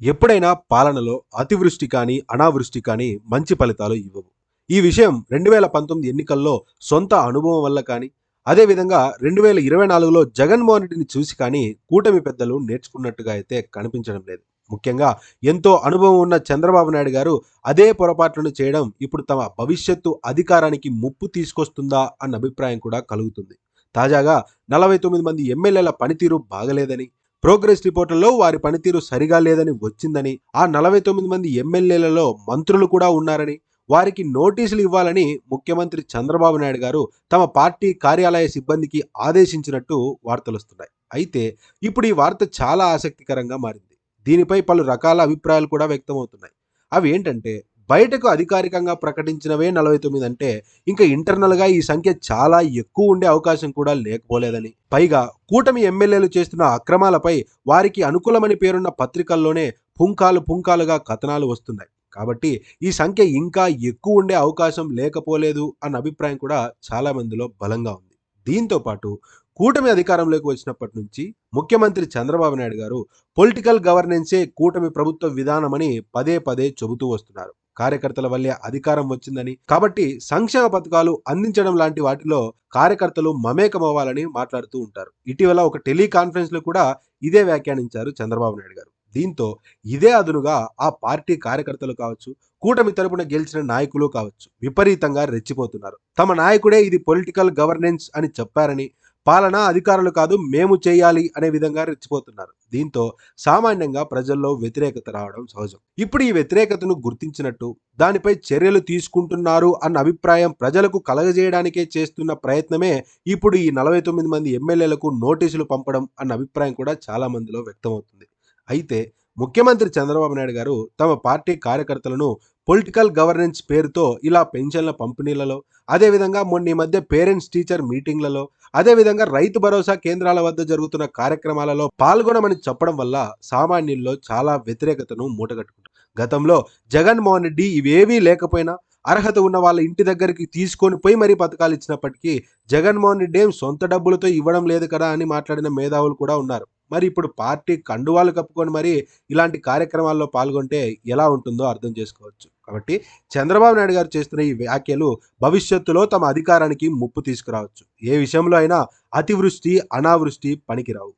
ఎప్పుడైనా పాలనలో అతివృష్టి కానీ అనావృష్టి కానీ మంచి ఫలితాలు ఇవ్వవు. ఈ విషయం రెండు వేల పంతొమ్మిది ఎన్నికల్లో సొంత అనుభవం వల్ల కానీ అదేవిధంగా రెండు వేల ఇరవై నాలుగులో జగన్మోహన్ రెడ్డిని చూసి కానీ కూటమి పెద్దలు నేర్చుకున్నట్టుగా అయితే కనిపించడం లేదు. ముఖ్యంగా ఎంతో అనుభవం ఉన్న చంద్రబాబు నాయుడు గారు అదే పొరపాట్లను చేయడం ఇప్పుడు తమ భవిష్యత్తు అధికారానికి ముప్పు తీసుకొస్తుందా అన్న అభిప్రాయం కూడా కలుగుతుంది. తాజాగా నలభై తొమ్మిది మంది ఎమ్మెల్యేల పనితీరు బాగలేదని ప్రోగ్రెస్ రిపోర్టుల్లో వారి పనితీరు సరిగా లేదని వచ్చిందని ఆ నలభై తొమ్మిది మంది ఎమ్మెల్యేలలో మంత్రులు కూడా ఉన్నారని వారికి నోటీసులు ఇవ్వాలని ముఖ్యమంత్రి చంద్రబాబు నాయుడు గారు తమ పార్టీ కార్యాలయ సిబ్బందికి ఆదేశించినట్టు వార్తలు వస్తున్నాయి. అయితే ఇప్పుడు ఈ వార్త చాలా ఆసక్తికరంగా మారింది. దీనిపై పలు రకాల అభిప్రాయాలు కూడా వ్యక్తమవుతున్నాయి. అవి ఏంటంటే బయటకు అధికారికంగా ప్రకటించినవే నలభై తొమ్మిది అంటే ఇంకా ఇంటర్నల్గా ఈ సంఖ్య చాలా ఎక్కువ ఉండే అవకాశం కూడా లేకపోలేదని. పైగా కూటమి ఎమ్మెల్యేలు చేస్తున్న అక్రమాలపై వారికి అనుకూలమని పేరున్న పత్రికల్లోనే పుంకాలు పుంకాలుగా కథనాలు వస్తున్నాయి. కాబట్టి ఈ సంఖ్య ఇంకా ఎక్కువ ఉండే అవకాశం లేకపోలేదు అన్న అభిప్రాయం కూడా చాలా మందిలో బలంగా ఉంది. దీంతో పాటు కూటమి అధికారంలోకి వచ్చినప్పటి నుంచి ముఖ్యమంత్రి చంద్రబాబు నాయుడు గారు పొలిటికల్ గవర్నెన్సే కూటమి ప్రభుత్వ విధానమని పదే పదే చెబుతూ వస్తున్నారు. కార్యకర్తల వల్లే అధికారం వచ్చిందని. కాబట్టి సంక్షేమ పథకాలు అందించడం లాంటి వాటిలో కార్యకర్తలు మమేకమవ్వాలని మాట్లాడుతూ ఉంటారు. ఇటీవల ఒక టెలికాన్ఫరెన్స్లో కూడా ఇదే వ్యాఖ్యానించారు చంద్రబాబు నాయుడు గారు. దీంతో ఇదే అదునుగా ఆ పార్టీ కార్యకర్తలు కావచ్చు కూటమి తరపున గెలిచిన నాయకులు కావచ్చు విపరీతంగా రెచ్చిపోతున్నారు. తమ నాయకుడే ఇది పొలిటికల్ గవర్నెన్స్ అని చెప్పారని పాలన అధికారులు కాదు మేము చేయాలి అనే విధంగా రెచ్చిపోతున్నారు. దీంతో సామాన్యంగా ప్రజల్లో వ్యతిరేకత రావడం సహజం. ఇప్పుడు ఈ వ్యతిరేకతను గుర్తించినట్టు దానిపై చర్యలు తీసుకుంటున్నారు అన్న అభిప్రాయం ప్రజలకు కలగజేయడానికే చేస్తున్న ప్రయత్నమే ఇప్పుడు ఈ నలభై తొమ్మిది మంది ఎమ్మెల్యేలకు నోటీసులు పంపడం అన్న అభిప్రాయం కూడా చాలా మందిలో వ్యక్తమవుతుంది. అయితే ముఖ్యమంత్రి చంద్రబాబు నాయుడు గారు తమ పార్టీ కార్యకర్తలను పొలిటికల్ గవర్నెన్స్ పేరుతో ఇలా పెన్షన్ల పంపిణీలలో అదేవిధంగా మొన్న ఈ మధ్య పేరెంట్స్ టీచర్ మీటింగ్లలో అదేవిధంగా రైతు భరోసా కేంద్రాల వద్ద జరుగుతున్న కార్యక్రమాలలో పాల్గొనమని చెప్పడం వల్ల సామాన్యుల్లో చాలా వ్యతిరేకతను మూటగట్టుకుంటారు గతంలో జగన్మోహన్ రెడ్డి ఇవేవీ లేకపోయినా అర్హత ఉన్న వాళ్ళ ఇంటి దగ్గరికి తీసుకొని పోయి మరీ పథకాలు ఇచ్చినప్పటికీ జగన్మోహన్ రెడ్డి ఏం సొంత డబ్బులతో ఇవ్వడం లేదు కదా అని మాట్లాడిన మేధావులు కూడా ఉన్నారు. మరి ఇప్పుడు పార్టీ కండువాలు కప్పుకొని మరి ఇలాంటి కార్యక్రమాల్లో పాల్గొంటే ఎలా ఉంటుందో అర్థం చేసుకోవచ్చు. కాబట్టి చంద్రబాబు నాయుడు గారు చేస్తున్న ఈ వ్యాఖ్యలు భవిష్యత్తులో తమ అధికారానికి ముప్పు తీసుకురావచ్చు. ఏ విషయంలో అయినా అతివృష్టి అనావృష్టి పనికిరావు.